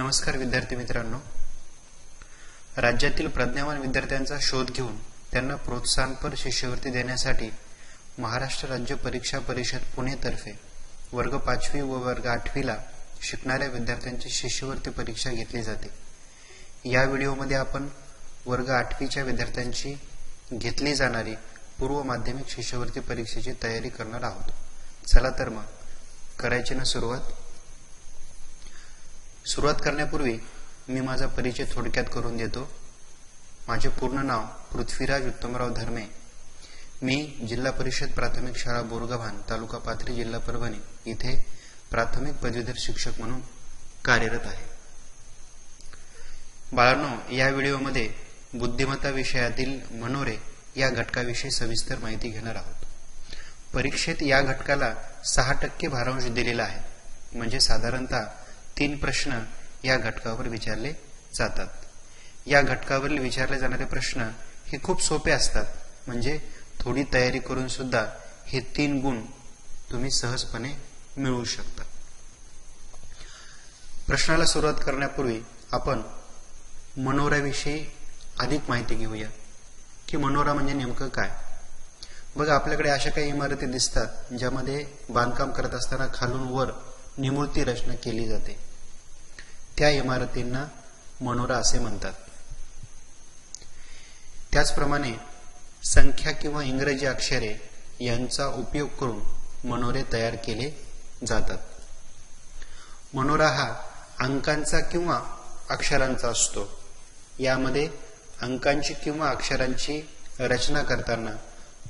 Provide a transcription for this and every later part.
नमस्कार विद्यार्थी मित्रांनो. राज्यातील प्रज्ञावान विद्यार्थ्यांचा शोध घेऊन त्यांना प्रोत्साहनपर शिष्यवृत्ती देण्यासाठी महाराष्ट्र राज्य परीक्षा परिषद पुणेतर्फे वर्ग पाचवी व वर्ग आठवीला शिकणाऱ्या विद्यार्थ्यांची शिष्यवृत्ती परीक्षा घेतली जाते. या व्हिडिओमध्ये आपण वर्ग आठवीच्या विद्यार्थ्यांची घेतली जाणारी पूर्व माध्यमिक शिष्यवृत्ती परीक्षेची तयारी करणार आहोत. चला तर मग करायची ना सुरुवात. सुरुवात करण्यापूर्वी मी माझा परिचय थोडक्यात करून देतो. माझे पूर्ण नाव पृथ्वीराज उत्तमराव धर्मे. मी जिल्हा परिषद प्राथमिक शाळा बोरगव्हाण तालुका पाथरी जिल्हा परभणी इथे प्राथमिक पदवीधर शिक्षक म्हणून कार्यरत आहे. बाळांनो या व्हिडिओमध्ये बुद्धिमत्ता विषयातील मनोरे या घटकाविषयी सविस्तर माहिती घेणार आहोत. परीक्षेत या घटकाला सहा टक्के भारांश दिलेला आहे. म्हणजे साधारणतः तीन प्रश्न या घटकावर विचारले जातात. या घटकावरील विचारले जाणारे प्रश्न हे खूप सोपे असतात. म्हणजे थोडी तयारी करून सुद्धा हे तीन गुण तुम्ही सहजपणे मिळवू शकता. प्रश्नाला सुरुवात करण्यापूर्वी आपण मनोराविषयी अधिक माहिती घेऊया. की मनोरा म्हणजे नेमकं काय? बघा आपल्याकडे अशा काही इमारती दिसतात ज्यामध्ये बांधकाम करत असताना खालून वर निमूर्ती रचना केली जाते. त्या इमारतींना मनोरा असे म्हणतात. त्याचप्रमाणे संख्या किंवा इंग्रजी अक्षरे यांचा उपयोग करून मनोरे तयार केले जातात. मनोरा हा अंकांचा किंवा अक्षरांचा असतो. यामध्ये अंकांची किंवा अक्षरांची रचना करताना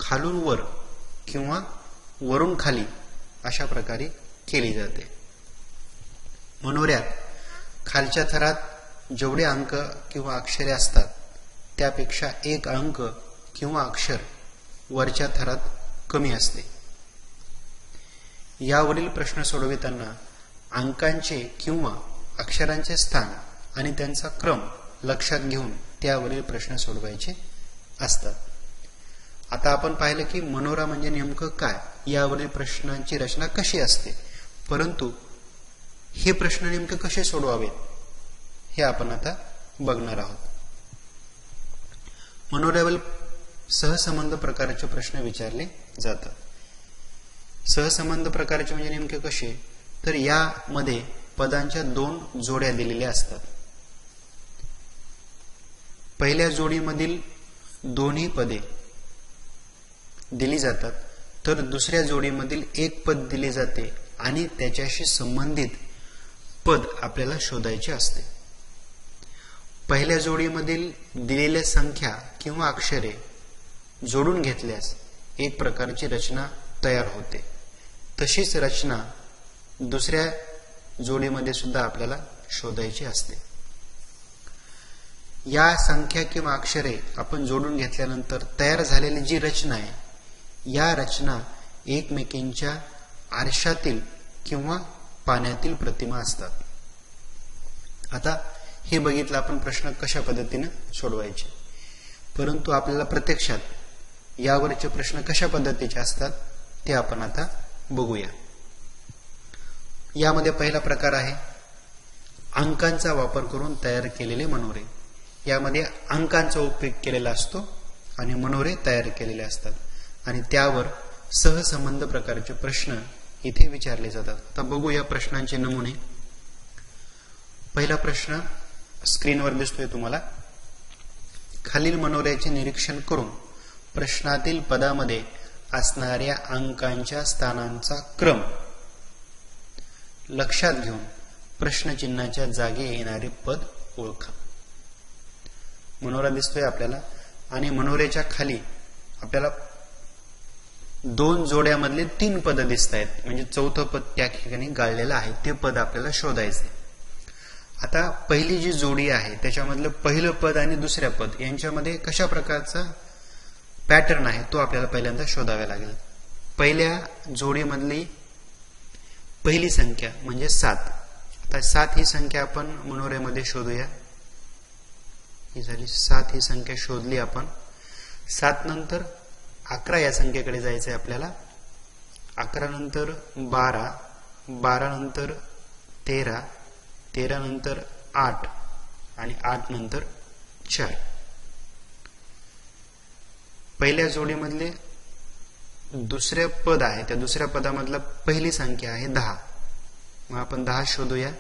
खालून वर किंवा वरून खाली अशा प्रकारे केली जाते. मनोऱ्यात खालच्या थरात जेवढे अंक किंवा अक्षरे असतात त्यापेक्षा एक अंक किंवा अक्षर वरच्या थरात कमी असते. यावरील प्रश्न सोडविताना अंकांचे किंवा अक्षरांचे स्थान आणि त्यांचा क्रम लक्षात घेऊन त्यावरील प्रश्न सोडवायचे असतात. आता आपण पाहिलं की मनोरा म्हणजे नेमकं काय? यावरील प्रश्नांची रचना कशी असते? परंतु हे प्रश्न नेमके कसे सोडवावेत? हे आपण आता बघणार आहोत. मनोऱ्यावरील सहसंबंध प्रकारचे प्रश्न विचारले जातात. सहसंबंध प्रकारचे म्हणजे नेमके कसे? तर यामध्ये पदांच्या दोन जोड्या दिलेल्या असतात. पहिल्या जोडीमधील दोन्ही पदे दिली जातात तर दुसऱ्या जोडीमधील एक पद दिले जाते आणि त्याच्याशी संबंधित पद आपल्याला शोधायचे असते. पहिल्या जोडीमधील दिलेल्या संख्या किंवा अक्षरे जोडून घेतल्यास एक प्रकारची रचना तयार होते. तशीच रचना दुसऱ्या जोडीमध्ये सुद्धा आपल्याला शोधायची असते. या संख्या किंवा अक्षरे आपण जोडून घेतल्यानंतर तयार झालेली जी रचना आहे या रचना एकमेकींच्या आरशातील किंवा पाण्यातील प्रतिमा असतात. आता हे बघितलं आपण प्रश्न कशा पद्धतीने सोडवायचे. परंतु आपल्याला प्रत्यक्षात यावरचे प्रश्न कशा पद्धतीचे असतात ते आपण आता बघूया. यामध्ये पहिला प्रकार आहे अंकांचा वापर करून तयार केलेले मनोरे. यामध्ये अंकांचा उपयोग केलेला असतो आणि मनोरे तयार केलेले असतात. आणि त्यावर सहसंबंध प्रकारचे प्रश्न इथे विचारले जातात. आता बघू या प्रश्नांचे नमुने. पहिला प्रश्न स्क्रीनवर दिसतोय तुम्हाला. खालील मनोऱ्याचे निरीक्षण करून प्रश्नातील पदामध्ये असणाऱ्या अंकांच्या स्थानांचा क्रम लक्षात घेऊन प्रश्नचिन्हाच्या जागे येणारे पद ओळखा. मनोरा दिसतोय आपल्याला आणि मनोऱ्याच्या खाली आपल्याला दोन जोड्यामधले तीन पद दिसत आहेत म्हणजे चौथं पद त्या ठिकाणी गाळलेलं आहे. ते पद आपल्याला शोधायचे आता पहिली जी जोडी आहे त्याच्यामधलं पहिलं पद आणि दुसऱ्या पद यांच्यामध्ये कशा प्रकारचा पॅटर्न आहे तो आपल्याला पहिल्यांदा शोधावा लागेल. पहिल्या जोडीमधली पहिली संख्या म्हणजे सात. आता सात ही संख्या आपण मनोरेमध्ये शोधूया. ही झाली सात ही संख्या शोधली आपण. सात नंतर अकरा या संख्येकडे जायचं आहे आपल्याला. अकरा नंतर बारा बारा नंतर तेरा तेरा नंतर आठ आणि आठ नंतर चार. पहिल्या जोडीमधले दुसऱ्या पद आहे त्या दुसऱ्या पदामधला पहिली संख्या आहे दहा. मग आपण दहा शोधूया.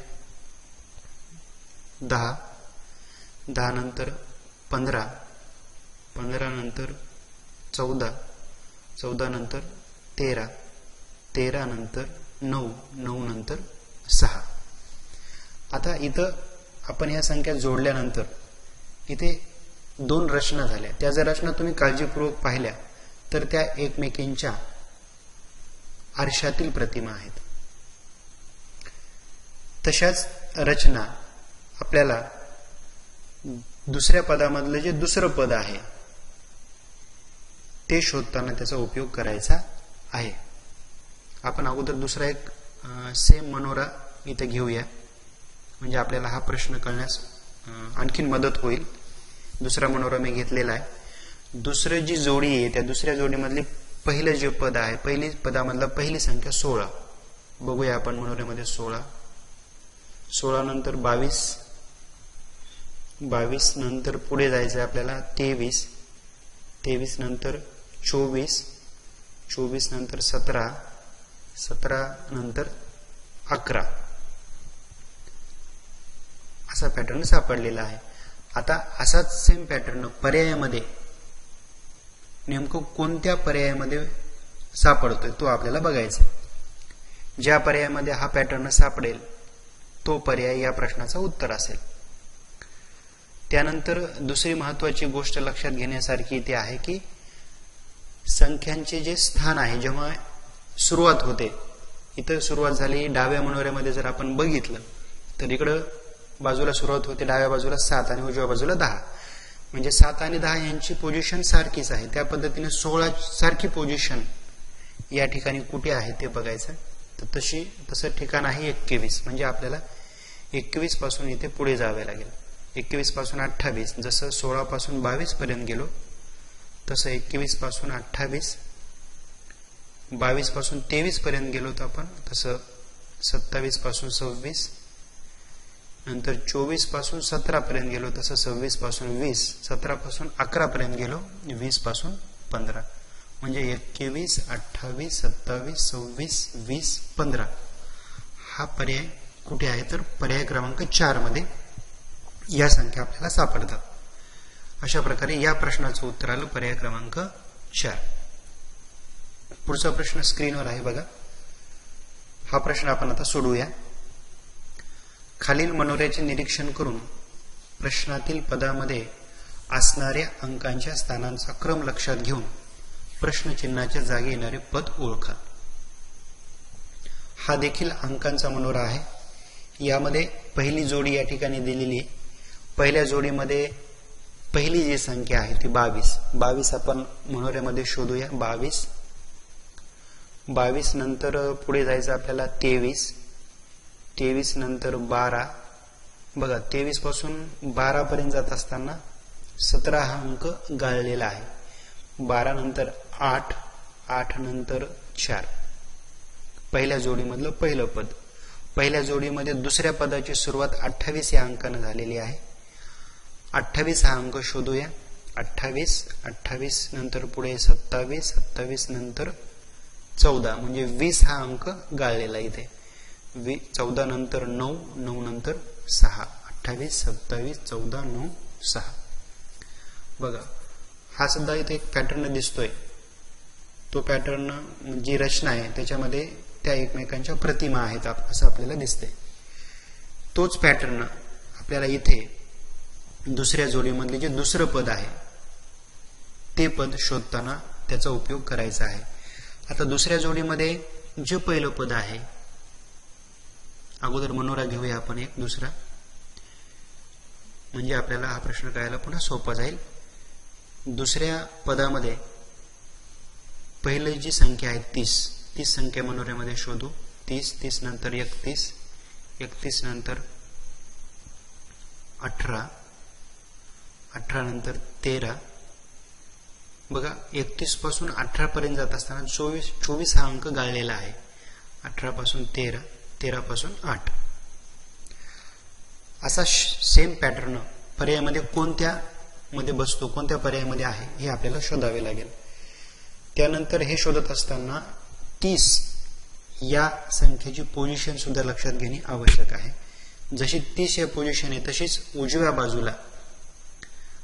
दहा दहा नंतर पंधरा पंधरा नंतर चौदा. चौदा नंतर तेरा. तेरा नंतर नऊ. नऊ नंतर सहा. आता इथं आपण ह्या संख्या जोडल्यानंतर इथे दोन रचना झाल्या. त्या जर रचना तुम्ही काळजीपूर्वक पाहिल्या तर त्या एकमेकींच्या आरशातील प्रतिमा आहेत. तशाच रचना आपल्याला दुसऱ्या पदामधलं जे दुसरं पद आहे ते शोधताना त्याचा उपयोग करायचा आहे. आपण अगोदर दुसरा एक सेम मनोरा इथे घेऊया. म्हणजे आपल्याला हा प्रश्न कळण्यास आणखीन मदत होईल. दुसरा मनोरा मी घेतलेला आहे. दुसरं जी जोडी आहे त्या दुसऱ्या जोडीमधली पहिलं जे पद आहे पहिली पदामधला पहिली संख्या सोळा. बघूया आपण मनोऱ्यामध्ये सोळा. सोळा नंतर बावीस. बावीस नंतर पुढे जायचं आहे आपल्याला तेवीस. तेवीस नंतर चोवीस चोवीस नंतर सतरा सतरा नंतर अकरा. असा पॅटर्न सापडलेला आहे. आता असाच सेम पॅटर्न पर्यायामध्ये नेमकं कोणत्या पर्यायामध्ये सापडतोय तो आपल्याला बघायचा ज्या पर्यायामध्ये हा पॅटर्न सापडेल तो पर्याय या प्रश्नाचं उत्तर असेल. त्यानंतर दुसरी महत्वाची गोष्ट लक्षात घेण्यासारखी इथे आहे की संख्यांचे जे स्थान आहे जेव्हा सुरुवात होते इथं सुरुवात झाली डाव्या मनोऱ्यामध्ये जर आपण बघितलं तर इकडं बाजूला सुरुवात होते डाव्या बाजूला सात आणि उजव्या बाजूला दहा. म्हणजे सात आणि दहा यांची पोझिशन सारखीच आहे. त्या पद्धतीने सोळा सारखी पोझिशन या ठिकाणी कुठे आहे ते बघायचं. तर तशी तसं ठिकाण आहे एकवीस. म्हणजे आपल्याला एकवीसपासून इथे पुढे जावे लागेल. एकवीसपासून अठ्ठावीस. जसं सोळा पासून बावीस पर्यंत गेलो तसं एकवीसपासून अठ्ठावीस बावीसपासून तेवीस पर्यंत गेलो होतो आपण तसं सत्तावीसपासून सव्वीस नंतर चोवीसपासून सतरा पर्यंत गेलो तसं सव्वीसपासून वीस सतरा पासून अकरा पर्यंत गेलो वीसपासून पंधरा. म्हणजे एकवीस अठ्ठावीस सत्तावीस सव्वीस वीस पंधरा. हा पर्याय कुठे आहे? तर पर्याय क्रमांक चारमध्ये या संख्या आपल्याला सापडतात. अशा प्रकारे या प्रश्नाचं उत्तर आलं. पर्याय क्रमांक चार. पुढचा प्रश्न स्क्रीनवर आहे बघा. हा प्रश्न आपण आता सोडूया खालील मनोऱ्याचे निरीक्षण करून प्रश्नातील पदामध्ये असणाऱ्या अंकांच्या स्थानांचा क्रम लक्षात घेऊन प्रश्नचिन्हाच्या जागी येणारे पद ओळखा. हा देखील अंकांचा मनोरा आहे. यामध्ये पहिली जोडी या ठिकाणी दिलेली आहे. पहिल्या जोडीमध्ये पहिली जी संख्या आहे ती बावीस. बावीस आपण मनोऱ्यामध्ये शोधूया. बावीस. बावीस नंतर पुढे जायचं आपल्याला तेवीस. तेवीस नंतर बारा. बघा तेवीसपासून बारा पर्यंत जात असताना सतरा हा अंक गाळलेला आहे. बारा नंतर आठ. आठ नंतर चार. पहिल्या जोडीमधलं पहिलं पद. पहिल्या जोडीमध्ये दुसऱ्या पदाची सुरुवात अठ्ठावीस या अंकानं झालेली आहे. अठ्ठावीस हा अंक शोधूया. अठ्ठावीस अठ्ठावीस नंतर पुढे सत्तावीस सत्तावीस नंतर चौदा. म्हणजे वीस हा अंक गाळलेला इथे. वी चौदा नंतर नऊ नऊ नंतर सहा. अठ्ठावीस सत्तावीस चौदा नऊ सहा. बघा हा सुद्धा इथे एक पॅटर्न दिसतोय. तो पॅटर्न जी रचना आहे त्याच्यामध्ये त्या एकमेकांच्या प्रतिमा आहेत असं आपल्याला दिसते तोच पॅटर्न आपल्याला इथे दुसऱ्या जोडीमधले जे दुसरं पद आहे ते पद शोधताना त्याचा उपयोग करायचा आहे. आता दुसऱ्या जोडीमध्ये जे पहिलं पद आहे अगोदर मनोरा घेऊया आपण एक दुसरा. म्हणजे आपल्याला हा प्रश्न कळायला पुन्हा सोपा जाईल. दुसऱ्या पदामध्ये पहिली जी संख्या आहे तीस. तीस संख्या मनोऱ्यामध्ये शोधू. तीस तीस नंतर एकतीस. एकतीस नंतर अठरा. अठरा नंतर तेरा. बघा एकतीसपासून अठरा पर्यंत जात असताना चोवीस चोवीस हा अंक गाळलेला आहे. अठरा पासून तेरा तेरा पासून आठ. असा सेम पॅटर्न पर्यायामध्ये कोणत्या मध्ये बसतो कोणत्या पर्यायामध्ये आहे हे आपल्याला शोधावे लागेल. त्यानंतर हे शोधत असताना तीस या संख्येची पोझिशन सुद्धा लक्षात घेणे आवश्यक आहे. जशी तीस या पोझिशन आहे तशीच उजव्या बाजूला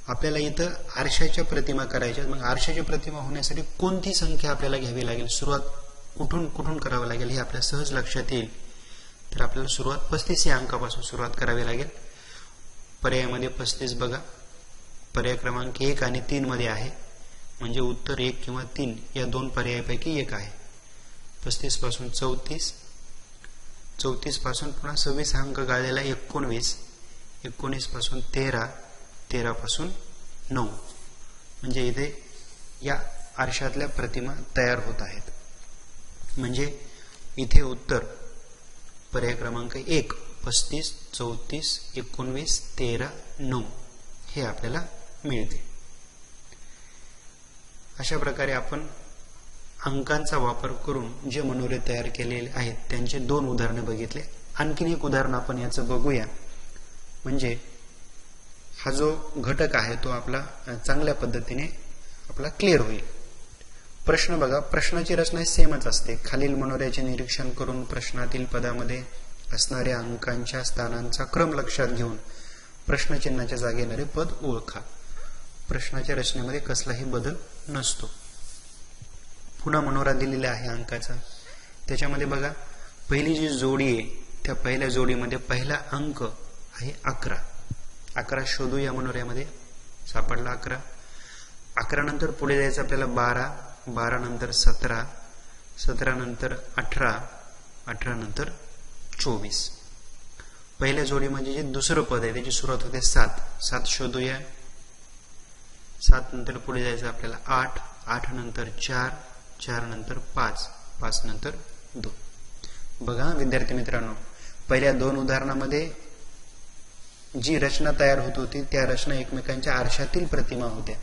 आपल्याला इथं आरशाच्या प्रतिमा करायच्या मग आरशाची प्रतिमा होण्यासाठी कोणती संख्या आपल्याला घ्यावी लागेल? सुरुवात कुठून कुठून करावं लागेल हे आपल्या सहज लक्षात येईल. तर आपल्याला सुरुवात पस्तीस या अंकापासून सुरुवात करावी लागेल. पर्यायामध्ये पस्तीस बघा. पर्याय क्रमांक एक आणि तीन मध्ये आहे. म्हणजे उत्तर एक किंवा तीन या दोन पर्यायापैकी एक आहे. पस्तीसपासून चौतीस. चौतीसपासून पुन्हा सव्वीस अंक गाळलेला एकोणवीस. एकोणीसपासून तेरा. तेरापासून नऊ. म्हणजे इथे या आरशातल्या प्रतिमा तयार होत आहेत. म्हणजे इथे उत्तर पर्याय क्रमांक एक पस्तीस चौतीस एकोणवीस तेरा नऊ हे आपल्याला मिळते. अशा प्रकारे आपण अंकांचा वापर करून जे मनोरे तयार केलेले आहेत त्यांचे दोन उदाहरणे बघितले. आणखीन एक उदाहरण आपण याचं बघूया. म्हणजे हा जो घटक आहे तो आपला चांगल्या पद्धतीने आपला क्लिअर होईल. प्रश्न बघा प्रश्नाची रचना सेमच असते. खालील मनोऱ्याचे निरीक्षण करून प्रश्नातील पदामध्ये असणाऱ्या अंकांच्या स्थानांचा क्रम लक्षात घेऊन प्रश्नचिन्हाच्या जागी येणारे पद ओळखा. प्रश्नाच्या रचनेमध्ये कसलाही बदल नसतो. पुन्हा मनोरा दिलेला आहे अंकाचा. त्याच्यामध्ये बघा पहिली जी जोडी आहे त्या पहिल्या जोडीमध्ये पहिला अंक आहे अकरा. अकरा शोधू या मनोऱ्यामध्ये. सापडला अकरा. अकरा नंतर पुढे जायचं आपल्याला बारा. बारा नंतर सतरा. सतरा नंतर अठरा. अठरा नंतर चोवीस. पहिल्या जोडीमध्ये म्हणजे जे दुसरं पद आहे त्याची सुरुवात होते सात. सात शोधूया. सात नंतर पुढे जायचं आपल्याला आठ. आठ नंतर चार. चार नंतर पाच. पाच नंतर दोन. बघा विद्यार्थी मित्रांनो पहिल्या दोन उदाहरणामध्ये जी रचना तयार होत होती त्या रचना एकमेकांच्या आरशातील प्रतिमा होत्या.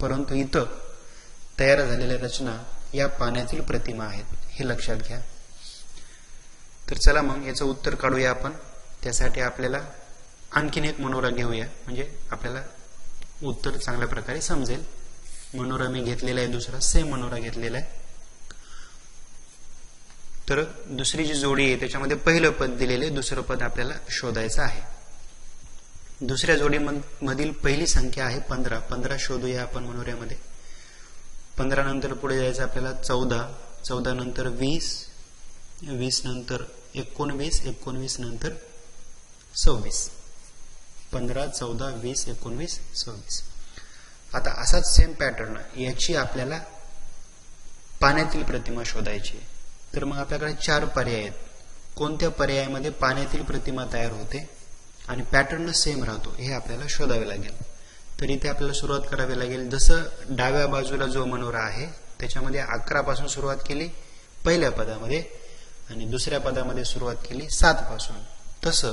परंतु इथं तयार झालेल्या रचना या पाण्यातील प्रतिमा आहेत. हे लक्षात घ्या. तर चला मग याचं उत्तर काढूया आपण. त्यासाठी आपल्याला आणखीन एक मनोरा घेऊया. म्हणजे आपल्याला उत्तर चांगल्या प्रकारे समजेल. मनोरा मी घेतलेला आहे दुसरा सेम मनोरा घेतलेला आहे. तर दुसरी जी जोडी आहे त्याच्यामध्ये पहिलं पद दिलेले दुसरं पद आपल्याला शोधायचं आहे. दुसऱ्या जोडी मधील पहिली संख्या आहे पंधरा. पंधरा शोधूया आपण मनोऱ्यामध्ये. पंधरा नंतर पुढे जायचं आपल्याला चौदा. चौदा नंतर वीस. वीस नंतर एकोणवीस. एकोणवीस नंतर सव्वीस. पंधरा चौदा वीस एकोणवीस सव्वीस. आता असाच सेम पॅटर्न याची आपल्याला पाण्यातील प्रतिमा शोधायची तर मग आपल्याकडे चार पर्याय आहेत. कोणत्या पर्यायामध्ये पाण्यातील प्रतिमा तयार होते? आणि पॅटर्न सेम राहतो. हे आपल्याला शोधावे लागेल. तर इथे आपल्याला सुरुवात करावी लागेल. जसं डाव्या बाजूला जो मनोरा आहे त्याच्यामध्ये अकरापासून सुरुवात केली पहिल्या पदामध्ये आणि दुसऱ्या पदामध्ये सुरुवात केली सातपासून. तसं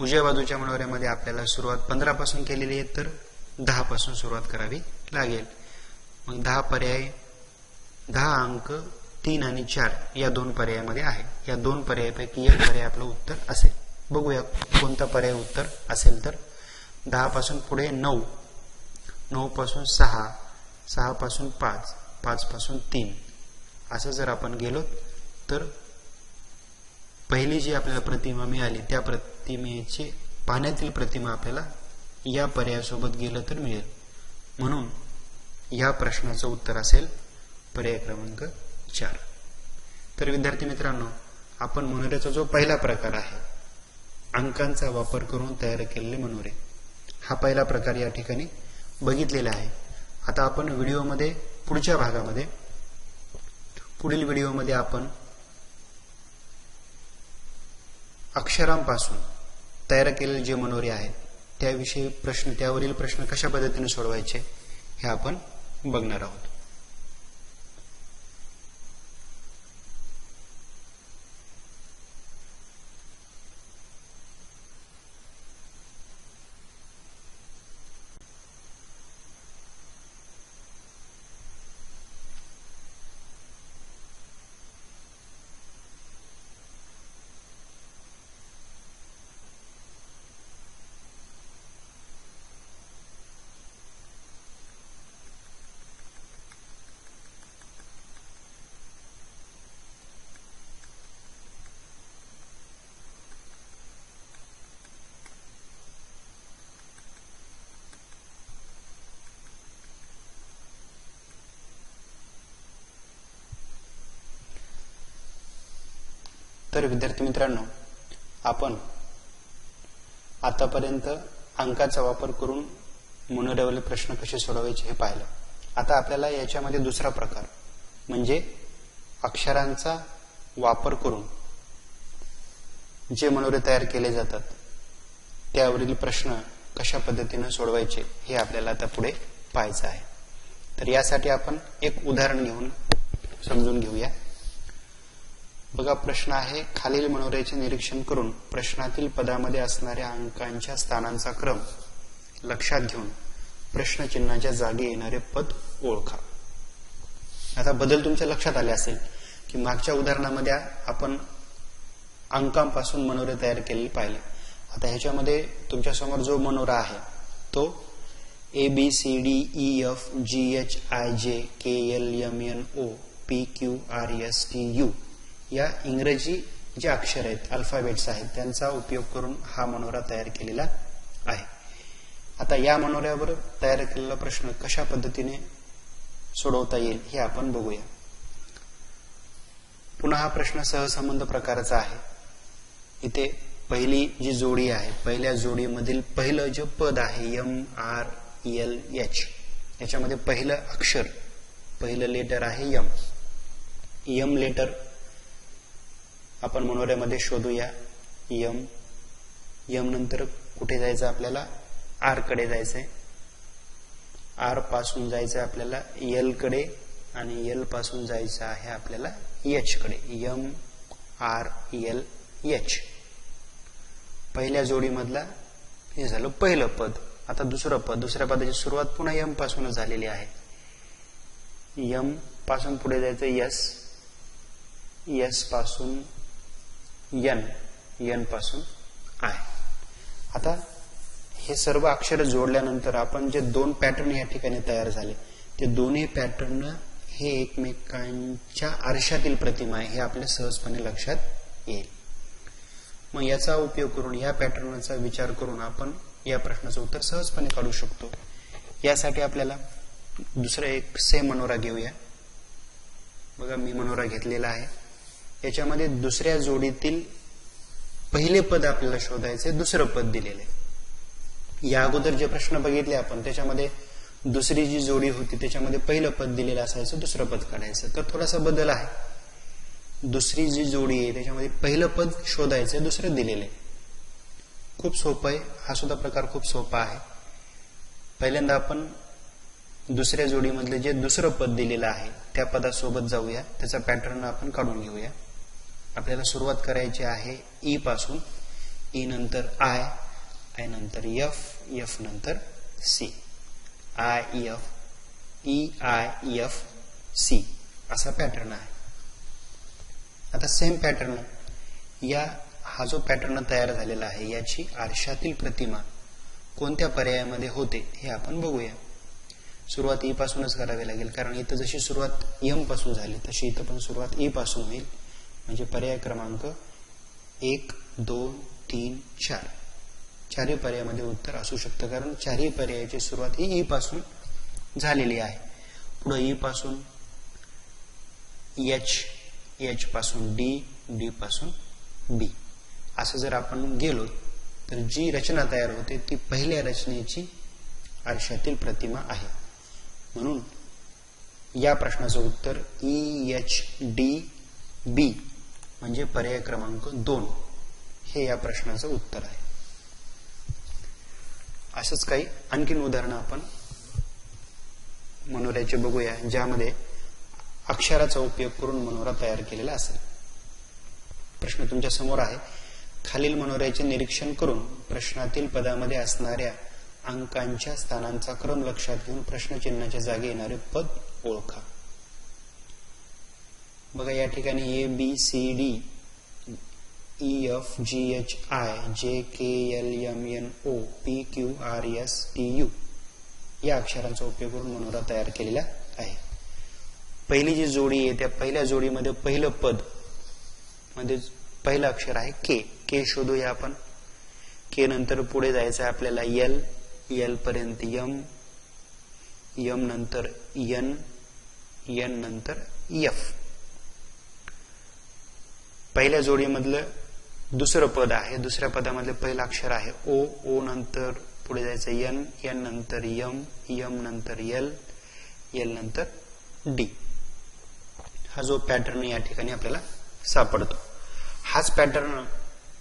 उजव्या बाजूच्या मनोऱ्यामध्ये आपल्याला सुरुवात पंधरापासून केलेली आहे तर दहापासून सुरुवात करावी लागेल. मग दहा पर्याय दहा अंक तीन आणि चार या दोन पर्यायामध्ये आहे. या दोन पर्यायापैकी एक पर्याय आपलं उत्तर असेल. बघूया कोणता पर्याय उत्तर असेल तर. दहा पासून पुढे नऊ नऊ पासून सहा सहा पासून पाच पाच पासून तीन. असं जर आपण गेलो तर पहिली जी आपल्याला प्रतिमा मिळाली त्या प्रतिमेची पाण्यातील प्रतिमा आपल्याला या पर्यायासोबत गेलं तर मिळेल. म्हणून या प्रश्नाचं उत्तर असेल पर्याय क्रमांक चार. तर विद्यार्थी मित्रांनो आपण मनोऱ्याचा जो पहिला प्रकार आहे अंकांचा वापर करून तयार केलेले मनोरे. हा पहिला प्रकार या ठिकाणी बघितलेला आहे. आता आपण व्हिडिओमध्ये पुढच्या भागामध्ये पुढील व्हिडिओमध्ये आपण अक्षरांपासून तयार केलेले जे मनोरे आहेत त्याविषयी प्रश्न त्यावरील प्रश्न कशा पद्धतीने सोडवायचे हे आपण बघणार आहोत. तर विद्यार्थी मित्रांनो आपण आतापर्यंत अंकाचा वापर करून मनोऱ्यावरील प्रश्न कसे सोडवायचे हे पाहिलं. आता आपल्याला याच्यामध्ये दुसरा प्रकार म्हणजे अक्षरांचा वापर करून जे मनोरे तयार केले जातात त्यावरील प्रश्न कशा पद्धतीने सोडवायचे हे आपल्याला आता पुढे पाहायचं आहे. तर यासाठी आपण एक उदाहरण घेऊन समजून घेऊया. बघा प्रश्न आहे खालील मनोऱ्याचे निरीक्षण करून प्रश्नातील पदामध्ये असणाऱ्या अंकांच्या स्थानांचा क्रम लक्षात घेऊन प्रश्नचिन्हाच्या जागी येणारे पद ओळखा. आता बदल तुमच्या लक्षात आले असेल की मागच्या उदाहरणामध्ये आपण अंकांपासून मनोरे तयार केलेले पाहिले. आता ह्याच्यामध्ये तुमच्यासमोर जो मनोरा आहे तो A B C D E F G H I J K L M N O P Q R S T U या इंग्रजी जे अक्षर आहेत अल्फाबेट्स आहेत त्यांचा उपयोग करून हा मनोरा तयार केलेला आहे. आता या मनोऱ्यावर तयार केलेला प्रश्न कशा पद्धतीने सोडवता येईल हे आपण बघूया. पुन्हा हा प्रश्न सहसंबंध प्रकारचा आहे. इथे पहिली जी जोडी आहे पहिल्या जोडीमधील पहिलं जे पद आहे एम आर एल एच याच्यामध्ये पहिलं अक्षर पहिलं लेटर आहे यम यम लेटर आपण मनोऱ्यामध्ये शोधूया. यम. यम नंतर कुठे जायचं आपल्याला? आरकडे जायचंय. आरपासून जायचं आपल्याला एलकडे आणि यलपासून जायचं आहे आपल्याला यच कडे. यम आर एल यच पहिल्या जोडीमधला हे झालं पहिलं पद. आता दुसरं पद. दुसऱ्या पदाची सुरुवात पुन्हा यम पासूनच झालेली आहे. यमपासून पुढे जायचं यस. यसपासून यन यनपासून आय. आता हे सर्व अक्षर जोडल्यानंतर आपण जे दोन पॅटर्न या ठिकाणी तयार झाले ते दोन्ही पॅटर्न हे एकमेकांच्या आरशातील प्रतिमा आहे हे आपल्या सहजपणे लक्षात येईल. मग याचा उपयोग करून या पॅटर्नचा विचार करून आपण या प्रश्नाचं उत्तर सहजपणे काढू शकतो. यासाठी आपल्याला दुसरं एक सेम मनोरा घेऊया. बघा मी मनोरा घेतलेला आहे. याच्यामध्ये दुसऱ्या जोडीतील पहिले पद आपल्याला शोधायचे दुसरं पद दिलेलं आहे. या अगोदर जे प्रश्न बघितले आपण त्याच्यामध्ये दुसरी जी जोडी होती त्याच्यामध्ये पहिलं पद दिलेलं असायचं दुसरं पद काढायचं. तर थोडासा बदल आहे. दुसरी जी जोडी आहे त्याच्यामध्ये पहिलं पद शोधायचं दुसरं दिलेलं आहे. खूप सोपं आहे. हा सुद्धा प्रकार खूप सोपा आहे. पहिल्यांदा आपण दुसऱ्या जोडीमधले जे दुसरं पद दिलेलं आहे त्या पदासोबत जाऊया. त्याचा पॅटर्न आपण काढून घेऊया. आपल्याला सुरुवात करायची आहे ई पासून. ई नंतर आय आय नंतर एफ एफ नंतर C I F E I F C असा पॅटर्न आहे. आता सेम पॅटर्न या हा जो पॅटर्न तयार झालेला आहे याची आरशातील प्रतिमा कोणत्या पर्यायामध्ये होते हे आपण बघूया. सुरुवात ई पासूनच करावी लागेल कारण इथं जशी सुरुवात यमपासून झाली तशी इथं पण सुरुवात ई पासून होईल. म्हणजे पर्याय क्रमांक एक दोन तीन चार. चारही पर्यायामध्ये उत्तर असू शकतं कारण चारही पर्यायाची सुरुवात ही ई पासून झालेली आहे. पुढे ई पासून एच एच पासून डी डी पासून बी. असं जर आपण गेलो तर जी रचना तयार होते ती पहिल्या रचनेची आरशातील प्रतिमा आहे. म्हणून या प्रश्नाचं उत्तर ई एच डी बी. म्हणजे पर्याय क्रमांक दोन. हे या प्रश्नाचं उत्तर आहे. असंच काही आणखीन उदाहरणं आपण मनोऱ्याचे बघूया ज्यामध्ये अक्षराचा उपयोग करून मनोरा तयार केलेला असेल. प्रश्न तुमच्यासमोर आहे. खालील मनोऱ्याचे निरीक्षण करून प्रश्नातील पदामध्ये असणाऱ्या अंकांच्या स्थानांचा क्रम लक्षात घेऊन प्रश्नचिन्हाच्या जागी येणारे पद ओळखा. बघा या ठिकाणी A B C D E F G H I J K L M N O P Q R S T U या अक्षरांचा उपयोग करून मनोरा तयार केलेला आहे. पहिली जी जोडी आहे त्या पहिल्या जोडीमध्ये पहिलं पदमध्ये पहिलं अक्षर आहे के के शोधूया आपण. के नंतर पुढे जायचं आहे आपल्याला एल एल पर्यंत यम यम नंतर यन यन नंतर यफ पहिल्या जोडीमधलं दुसरं पद आहे दुसऱ्या पदामधलं पहिलं अक्षर आहे ओ ओ नंतर पुढे जायचं यन यन नंतर यम यम नंतर यल यल नंतर डी हा जो पॅटर्न या ठिकाणी आपल्याला सापडतो. हाच पॅटर्न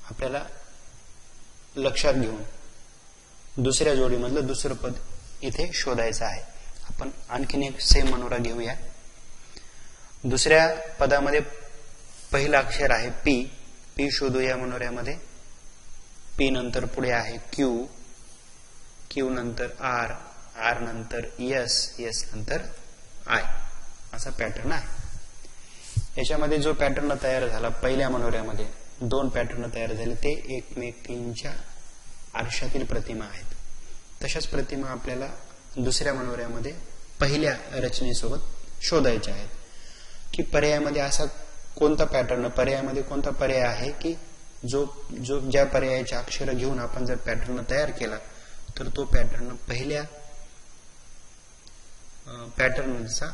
आपल्याला लक्षात घेऊन दुसऱ्या जोडीमधलं दुसरं पद इथे शोधायचं आहे. आपण आणखीन एक सेम मनोरा घेऊया. दुसऱ्या पदामध्ये पहिलं अक्षर आहे पी. पी शोधू या मनोऱ्यामध्ये. पी नंतर पुढे आहे क्यू. क्यू नंतर आर. आर नंतर यस. यस नंतर आय. असा पॅटर्न आहे. याच्यामध्ये जो पॅटर्न तयार झाला पहिल्या मनोऱ्यामध्ये दोन पॅटर्न तयार झाले ते एकमेकींच्या आरशातील प्रतिमा आहेत. तशाच प्रतिमा आपल्याला दुसऱ्या मनोऱ्यामध्ये पहिल्या रचनेसोबत शोधायच्या आहेत. की पर्यायामध्ये असा कोणता पॅटर्न पर्यायामध्ये कोणता पर्याय आहे की जो जो ज्या पर्यायाचे अक्षर घेऊन आपण जर पॅटर्न तयार केला तर तो पॅटर्न पहिल्या पॅटर्नचा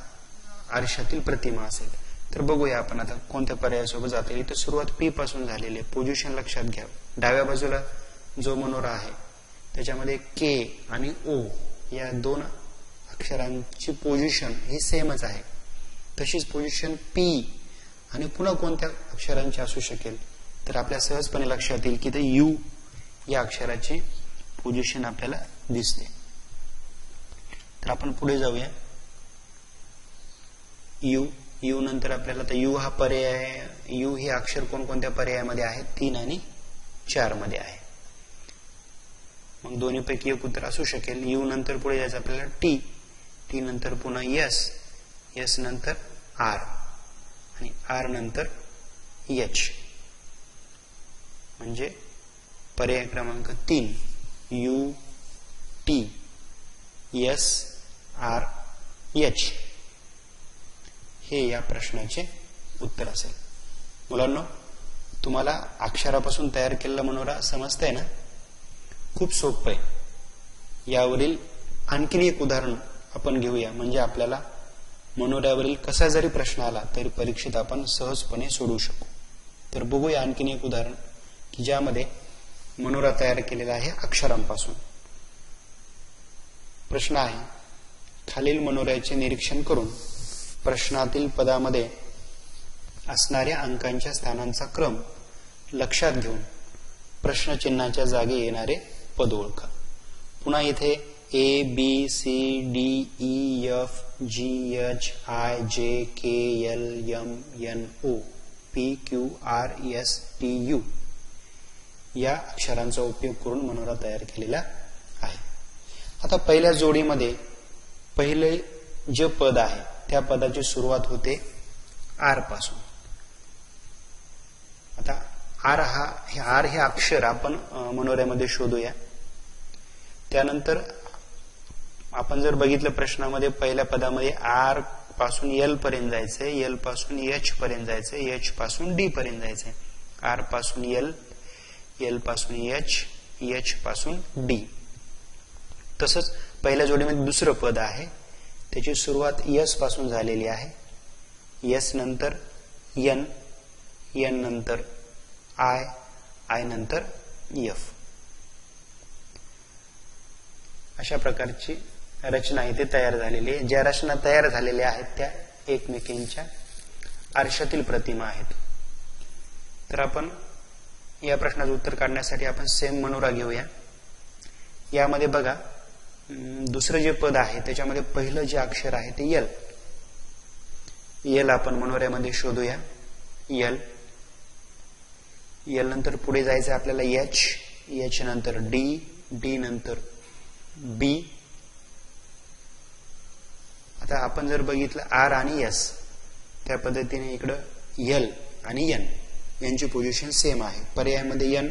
आरशातील प्रतिमा असेल. तर बघूया आपण आता कोणत्या पर्यायासोबत जाते येईल इथं सुरुवात पी पासून झालेली आहे. पोझिशन लक्षात घ्या. डाव्या बाजूला जो मनोरा आहे त्याच्यामध्ये के आणि ओ या दोन अक्षरांची पोझिशन ही सेमच आहे. तशीच पोझिशन पी आणि पुन्हा कोणत्या अक्षरांची असू शकेल तर आपल्या सहजपणे लक्षात येईल की ते यू या अक्षराची पोझिशन आपल्याला दिसते. तर आपण पुढे जाऊया. यू यू नंतर आपल्याला तर यू हा पर्याय यू हे अक्षर कोणकोणत्या पर्यायामध्ये आहे तीन आणि चारमध्ये आहे. मग दोन्हीपैकी एक उत्तर असू शकेल. यू नंतर पुढे जायचं आपल्याला टी टी नंतर पुन्हा यस यस नंतर आर. आणि आर नंतर एच म्हणजे पर्याय क्रमांक तीन U T S R H हे या प्रश्नाचे उत्तर असेल. मुलांना तुम्हाला अक्षरापासून तयार केलेला मनोरा समजतंय ना? खूप सोपं आहे. यावरील आणखीन एक उदाहरण आपण घेऊया. म्हणजे आपल्याला मनोऱ्यावरील कसा जरी प्रश्न आला तरी परीक्षेत आपण सहजपणे सोडवू शकू. तर बघूया आणखीन एक उदाहरण की ज्यामध्ये मनोरा तयार केलेला आहे अक्षरांपासून. प्रश्न आहे खालील मनोऱ्याचे निरीक्षण करून प्रश्नातील पदामध्ये असणाऱ्या अंकांच्या स्थानांचा क्रम लक्षात घेऊन प्रश्नचिन्हाच्या जागी येणारे पद ओळखा. पुन्हा इथे A B C D E F G H I J K L M N O P Q R S T U या अक्षरांचा उपयोग करून मनोरा तयार केलेला आहे. आता पहिल्या जोडीमध्ये पहिले जे पद आहे त्या पदाची सुरुवात होते आरपासून. आता आर हा हे आर हे अक्षर आपण मनोऱ्यामध्ये शोधूया. त्यानंतर आपण जर बघितलं प्रश्नामध्ये पहिल्या पदामध्ये आरपासून एल पर्यंत जायचंय एलपासून एच पर्यंत जायचंय एच पासून डी पर्यंत जायचंय. आरपासून एल एलपासून एच एच पासून डी. तसंच पहिल्या जोडीमध्ये दुसरं पद आहे. त्याची सुरुवात यसपासून झालेली आहे. यस नंतर यन यन नंतर आय आय नंतर एफ. अशा प्रकारची रचना इथे तयार झालेली आहे. ज्या रचना तयार झालेल्या आहेत त्या एकमेकींच्या आरशातील प्रतिमा आहेत. तर आपण या प्रश्नाचं उत्तर काढण्यासाठी आपण सेम मनोरा घेऊया. यामध्ये बघा दुसरं जे पद आहे त्याच्यामध्ये पहिलं जे अक्षर आहे ते यल. यल आपण मनोऱ्यामध्ये शोधूया. यल. यल नंतर पुढे जायचं आपल्याला एच एच नंतर डी. डी नंतर बी. आता आपण जर बघितलं आर आणि एस त्या पद्धतीने इकडं यल आणि एन यांची पोझिशन सेम आहे. पर्यायामध्ये एन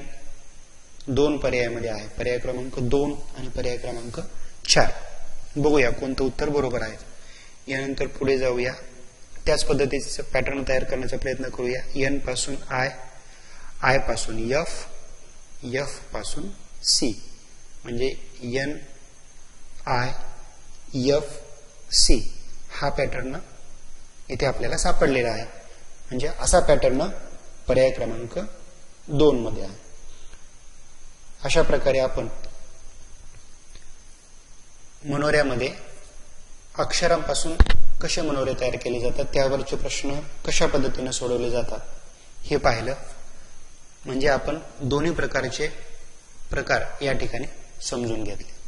दोन पर्यायामध्ये आहे. पर्याय क्रमांक दोन आणि पर्याय क्रमांक चार. बघूया कोणतं उत्तर बरोबर आहे. यानंतर पुढे जाऊया. त्याच पद्धतीचं पॅटर्न तयार करण्याचा प्रयत्न करूया. एनपासून आय आयपासून यफ यफपासून सी. म्हणजे एन आय यफ सी. हा पॅटर्न इथे आपल्याला सापडलेला आहे. म्हणजे असा पॅटर्न पर्याय क्रमांक दोन मध्ये आहे. अशा प्रकारे आपण मनोऱ्यामध्ये अक्षरांपासून कसे मनोरे तयार केले जातात त्यावरचे प्रश्न कशा पद्धतीने सोडवले जातात हे पाहिलं. म्हणजे आपण दोन्ही प्रकारचे प्रकार या ठिकाणी समजून घेतले.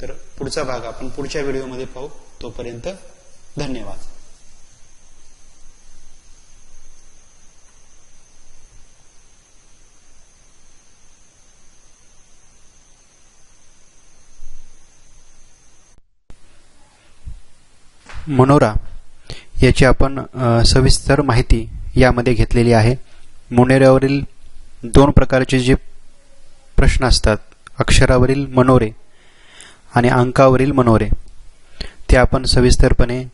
तर पुढचा भाग आपण पुढच्या व्हिडिओमध्ये पाहू. तोपर्यंत धन्यवाद. मनोरा याची आपण सविस्तर माहिती यामध्ये घेतलेली आहे. मोनेऱ्यावरील दोन प्रकारचे जे प्रश्न असतात अक्षरावरील मनोरे आणि अंकावरील मनोरे. ते आपण सविस्तरपणे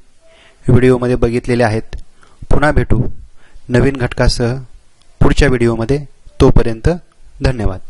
व्हिडिओमध्ये बघितलेले आहेत. पुन्हा भेटू नवीन घटकासह पुढच्या व्हिडिओमध्ये. तोपर्यंत धन्यवाद.